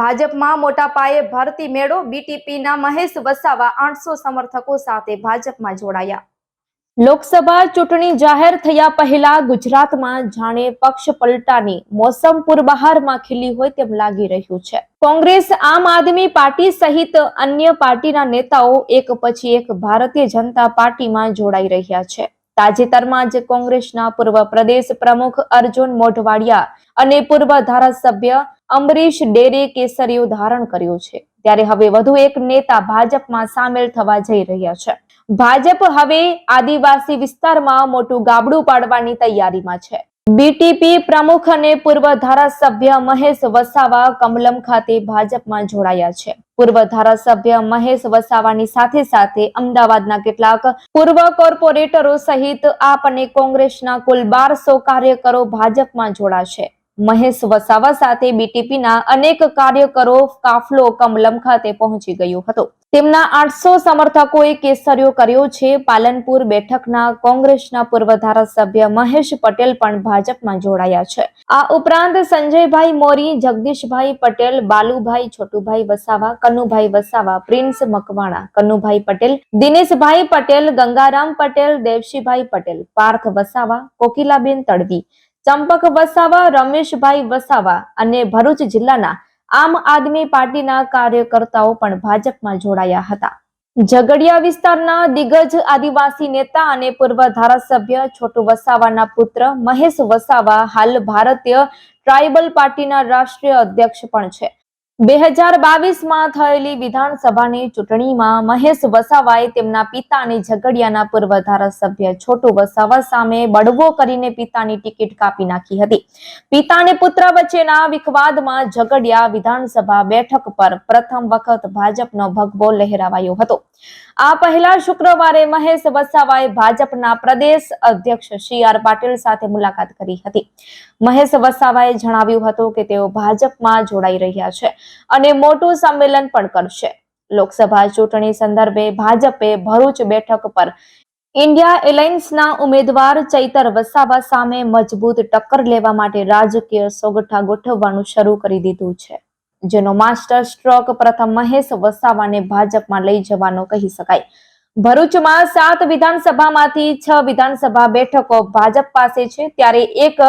ભાજપમાં મોટા પાયે ભરતી મેળો બીટીપીના મહેશ વસાવા આઠસો સમર્થકો સાથે ભાજપમાં જોડાયા. લોકસભા ચૂંટણી જાહેર થયા પહેલા ગુજરાતમાં જાણે પક્ષ પલટાની મોસમ પૂરબહારમાં ખીલી હોય તેમ લાગી રહ્યું છે. કોંગ્રેસ, આમ આદમી પાર્ટી સહિત અન્ય પાર્ટીના નેતાઓ એક પછી એક ભારતીય જનતા પાર્ટીમાં જોડાઈ રહ્યા છે. તાજેતરમાં જ કોંગ્રેસના પૂર્વ પ્રદેશ પ્રમુખ અર્જુન મોઢવાડિયા અને પૂર્વ ધારાસભ્ય અમરીશ ડેરે કેસરીઓ ધારણ કર્યું છે. ત્યારે હવે વધુ એક નેતા ભાજપમાં સામેલ થવા જઈ રહ્યા છે. ભાજપ હવે આદિવાસી વિસ્તારમાં મોટું ગાબડું પાડવાની તૈયારીમાં છે. બીટીપી પ્રમુખ અને પૂર્વ ધારાસભ્ય મહેશ વસાવા કમલમ ખાતે ભાજપમાં જોડાયા છે. પૂર્વ ધારાસભ્ય મહેશ વસાવાની સાથે સાથે અમદાવાદના કેટલાક પૂર્વ કોર્પોરેટરો સહિત આપ અને કોંગ્રેસના કુલ બારસો કાર્યકરો ભાજપમાં જોડાશે. મહેશ વસાવા સાથે બીટીપીના અનેક કાર્યકરો કાફલો કમલમ ખાતે પહોંચી ગયો હતો. તેમના આઠસો સમર્થકોએ કેસરીઓ કર્યો છે. પાલનપુર બેઠકના કોંગ્રેસના પૂર્વ ધારાસભ્ય મહેશ પટેલ પણ ભાજપમાં જોડાયા છે. આ ઉપરાંત સંજયભાઈ મોરી, જગદીશભાઈ પટેલ, બાલુભાઈ છોટુભાઈ વસાવા, કનુભાઈ વસાવા, પ્રિન્સ મકવાણા, કનુભાઈ પટેલ, દિનેશભાઈ પટેલ, ગંગારામ પટેલ, દેવશીભાઈ પટેલ, પાર્થ વસાવા, કોકિલાબેન તડવી ચંપક વસાવા, રમેશભાઈ વસાવા અને ભરૂચ જિલ્લાના આમ આદમી પાર્ટીના કાર્યકર્તાઓ પણ ભાજપમાં જોડાયા હતા. ઝઘડિયા વિસ્તારના દિગ્ગજ આદિવાસી નેતા અને પૂર્વ ધારાસભ્ય છોટુ વસાવાના પુત્ર મહેશ વસાવા હાલ ભારતીય ટ્રાઇબલ પાર્ટીના રાષ્ટ્રીય અધ્યક્ષ પણ છે. બે હજાર બાવીસમાં થયેલી વિધાનસભાની ચૂંટણીમાં મહેશ વસાવાએ તેમના પિતા અને ઝઘડિયાના પૂર્વ ધારાસભ્ય છોટુ વસાવા સામે બળવો કરીને પિતાની ટિકિટ કાપી નાખી હતી. પિતા અને પુત્ર વચ્ચેના વિખવાદમાં ઝઘડિયા વિધાનસભા બેઠક પર પ્રથમ વખત ભાજપનો ભગવો લહેરાવાયો હતો. આ પહેલા શુક્રવારે મહેશ વસાવાએ ભાજપના પ્રદેશ અધ્યક્ષ સી આર પાટીલ સાથે મુલાકાત કરી હતી. મહેશ વસાવાએ જણાવ્યું હતું કે તેઓ ભાજપમાં જોડાઈ રહ્યા છે. અને મોટું સંમેલન પણ કરશે. લોકસભા ચૂંટણી સંદર્ભે ભાજપે ભરૂચ બેઠક પર ઇન્ડિયા એલાયન્સના ઉમેદવાર ચૈતર વસાવા સામે મજબૂત ટક્કર લેવા માટે રાજકીય સોગઠા ગોઠવવાનું શરૂ કરી દીધું છે. જેનો માસ્ટર સ્ટ્રોક પ્રથમ મહેશ વસાવાને ભાજપમાં લઈ જવાનો કહી શકાય. ભરૂચમાં સાત વિધાનસભામાંથી છ વિધાનસભા બેઠકો ભાજપ પાસે છે, ત્યારે એક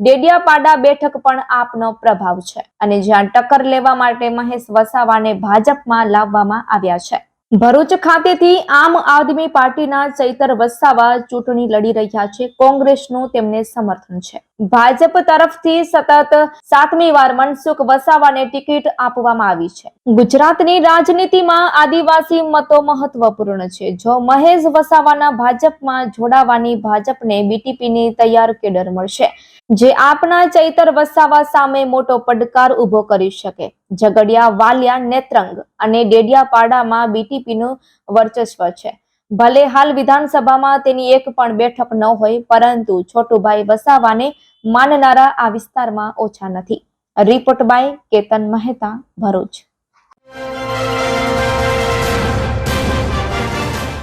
ડેડિયાપાડા બેઠક પણ આપનો પ્રભાવ છે. અને જ્યાં ટક્કર લેવા માટે મહેશ વસાવાને ભાજપમાં લાવવામાં આવ્યા છે. ભરૂચ ખાતેથી આમ આદમી પાર્ટીના ચૈતર વસાવા ચૂંટણી લડી રહ્યા છે. કોંગ્રેસનું તેમને સમર્થન છે. ભાજપ તરફથી સતત સાતમી વાર મનસુખ વસાવાને ટિકિટ આપવામાં આવી છે. ગુજરાતની રાજનીતિમાં આદિવાસી મતો મહત્વપૂર્ણ છે. જો મહેશ વસાવાના ભાજપમાં જોડાવાની ભાજપને બીટીપીની તૈયાર કેડર મળશે, જે આપના ચૈતર વસાવા સામે મોટો પડકાર ઊભો કરી શકે. ઝઘડિયા વાલિયા નેત્રંગ અને ડેડિયાપાડામાં બીટીપીનું વર્ચસ્વ છે. ભલે હાલ વિધાનસભામાં તેની એક પણ બેઠક ન હોય, પરંતુ છોટુભાઈ વસાવાને માનનારા આ વિસ્તારમાં ઓછા નથી. Report by Ketan Mehta Bharuch.